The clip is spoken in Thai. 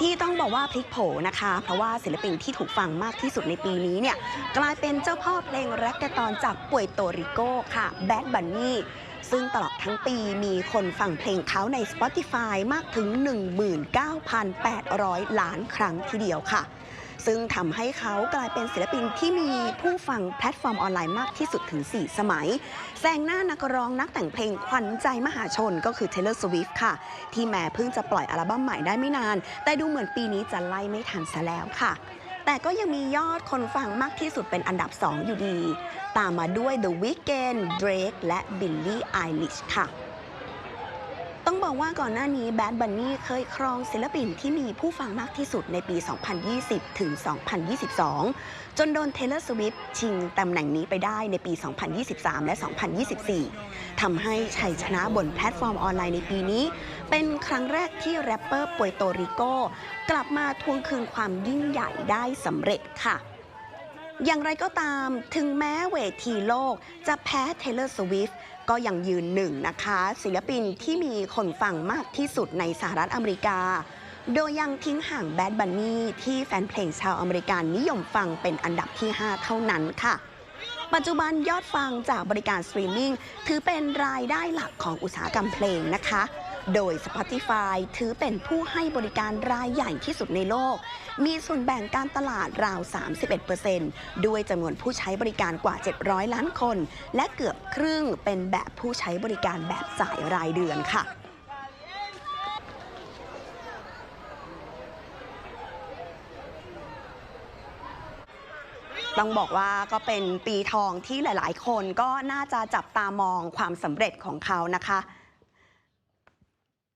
ที่ต้องบอกว่าพลิกโผนะคะ เพราะว่าศิลปินที่ถูกฟังมากที่สุดในปีนี้เนี่ยกลายเป็นเจ้าพ่อเพลงแร็กเกตอนจากป่วยโตริโกค่ะแบดบันนี่ซึ่งตลอดทั้งปีมีคนฟังเพลงเขาใน Spotify มากถึง 19,800 ล้านครั้งทีเดียวค่ะ ซึ่งทำให้เขากลายเป็นศิลปินที่มีผู้ฟังแพลตฟอร์มออนไลน์มากที่สุดถึง 4 สมัย แซงหน้านักร้องนักแต่งเพลงขวัญใจมหาชนก็คือ Taylor Swift ค่ะ ที่แม้เพิ่งจะปล่อยอัลบั้มใหม่ได้ไม่นาน แต่ดูเหมือนปีนี้จะไล่ไม่ทันซะแล้วค่ะ แต่ก็ยังมียอดคนฟังมากที่สุดเป็นอันดับ 2 อยู่ดี ตามมาด้วย The Weeknd Drake และ Billie Eilish ค่ะ ต้องบอกว่าก่อนหน้านี้ Bad Bunny เคยครองศิลปินที่มีผู้ฟังมากที่สุดในปี 2020 ถึง 2022 จนโดน Taylor Swift ชิงตำแหน่งนี้ไปได้ในปี 2023 และ 2024 ทำให้ชัยชนะบนแพลตฟอร์มออนไลน์ในปีนี้ เป็นครั้งแรกที่แรปเปอร์ปวยโตริโกกลับมาทวงคืนความยิ่งใหญ่ได้สำเร็จค่ะ อย่างไรก็ตามถึงแม้เวทีโลกจะแพ้ Taylor Swift ก็ยังยืนหนึ่งนะคะ ศิลปินที่มีคนฟังมากที่สุดในสหรัฐอเมริกา โดยยังทิ้งห่างแบดบันนี่ที่แฟนเพลงชาวอเมริกันนิยมฟังเป็นอันดับที่ 5 เท่านั้นค่ะ ปัจจุบันยอดฟังจากบริการสตรีมมิ่งถือเป็นรายได้หลักของอุตสาหกรรมเพลงนะคะ โดย Spotify ถือเป็นผู้ให้บริการรายใหญ่ที่สุดในโลก มีส่วนแบ่งการตลาดราว 31%ด้วยจำนวนผู้ใช้บริการกว่า 700 ล้านคน และเกือบครึ่งเป็นแบบผู้ใช้บริการแบบจ่ายรายเดือนค่ะต้องบอกว่าก็เป็นปีทองที่หลาย ๆ คนก็น่าจะจับตามองความสำเร็จของเขานะคะ